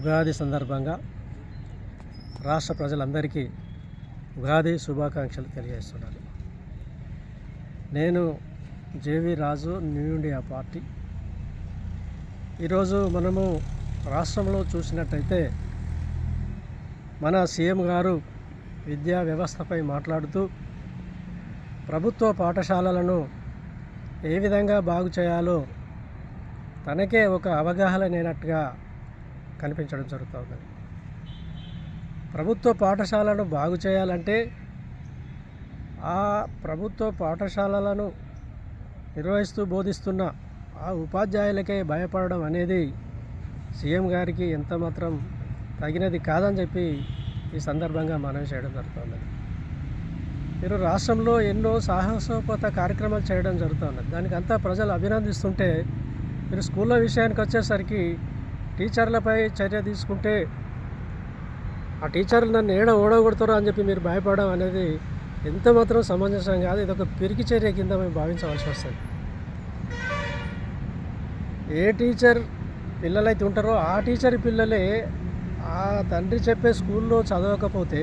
ఉగాది సందర్భంగా రాష్ట్ర ప్రజలందరికీ ఉగాది శుభాకాంక్షలు తెలియజేస్తున్నాను. నేను J V Raju new India party. ఈరోజు మనము రాష్ట్రంలో చూసినట్టయితే మన సీఎం గారు విద్యా వ్యవస్థపై మాట్లాడుతూ ప్రభుత్వ పాఠశాలలను ఏ విధంగా బాగు చేయాలో తనకే ఒక అవగాహన లేనట్టుగా కనిపించడం జరుగుతుంది ప్రభుత్వ పాఠశాలను బాగు చేయాలంటే ఆ ప్రభుత్వ పాఠశాలలను నిర్వహిస్తూ బోధిస్తున్న ఆ ఉపాధ్యాయులకే భయపడడం అనేది సీఎం గారికి ఎంత మాత్రం తగినది కాదని చెప్పి ఈ సందర్భంగా మనవి చేయడం జరుగుతుంది మీరు రాష్ట్రంలో ఎన్నో సాహసోపత కార్యక్రమాలు చేయడం జరుగుతున్నది దానికి అంతా ప్రజలు అభినందిస్తుంటే మీరు స్కూళ్ళ విషయానికి వచ్చేసరికి టీచర్లపై చర్య తీసుకుంటే ఆ టీచర్లు నన్ను ఏడ ఓడగొడతారో అని చెప్పి మీరు భయపడడం అనేది ఎంత మాత్రం సమంజసం కాదు. ఇది ఒక పిరికి చర్య కింద మేము భావించవలసి వస్తుంది. ఏ టీచర్ పిల్లలైతే ఉంటారో ఆ టీచర్ పిల్లలే ఆ తండ్రి చెప్పే స్కూల్లో చదవకపోతే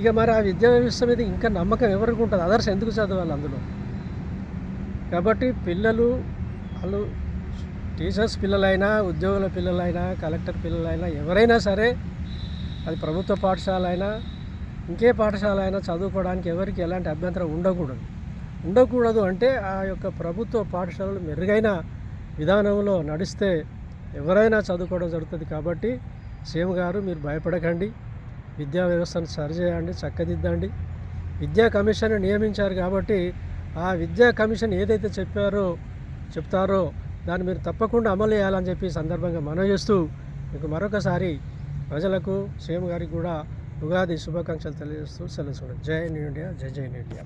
ఇక మరి ఆ విద్యా వ్యవస్థ మీద ఇంకా నమ్మకం ఎవరికి ఉంటుంది? అదర్స్ ఎందుకు చదవాలి అందులో? కాబట్టి పిల్లలు వాళ్ళు టీచర్స్ పిల్లలైనా ఉద్యోగుల పిల్లలైనా కలెక్టర్ పిల్లలైనా ఎవరైనా సరే అది ప్రభుత్వ పాఠశాల అయినా ఇంకే పాఠశాల అయినా చదువుకోవడానికి ఎవరికి ఎలాంటి అభ్యంతరం ఉండకూడదు. ఉండకూడదు అంటే ఆ యొక్క ప్రభుత్వ పాఠశాలలు మెరుగైన విధానంలో నడిస్తే ఎవరైనా చదువుకోవడం జరుగుతుంది కాబట్టి సీఎం గారు మీరు భయపడకండి. విద్యా వ్యవస్థను సరిచేయండి చక్కదిద్దండి. విద్యా కమిషన్ నియమించారు కాబట్టి ఆ విద్యా కమిషన్ ఏదైతే చెప్పారో చెప్తారో దాన్ని మీరు తప్పకుండా అమలు చేయాలని చెప్పి సందర్భంగా మనవి చేస్తూ మీకు మరొకసారి ప్రజలకు సీఎం గారికి కూడా ఉగాది శుభాకాంక్షలు తెలియజేస్తూ సెలవు జై న్యూ ఇండియా జై జై న్యూ ఇండియా.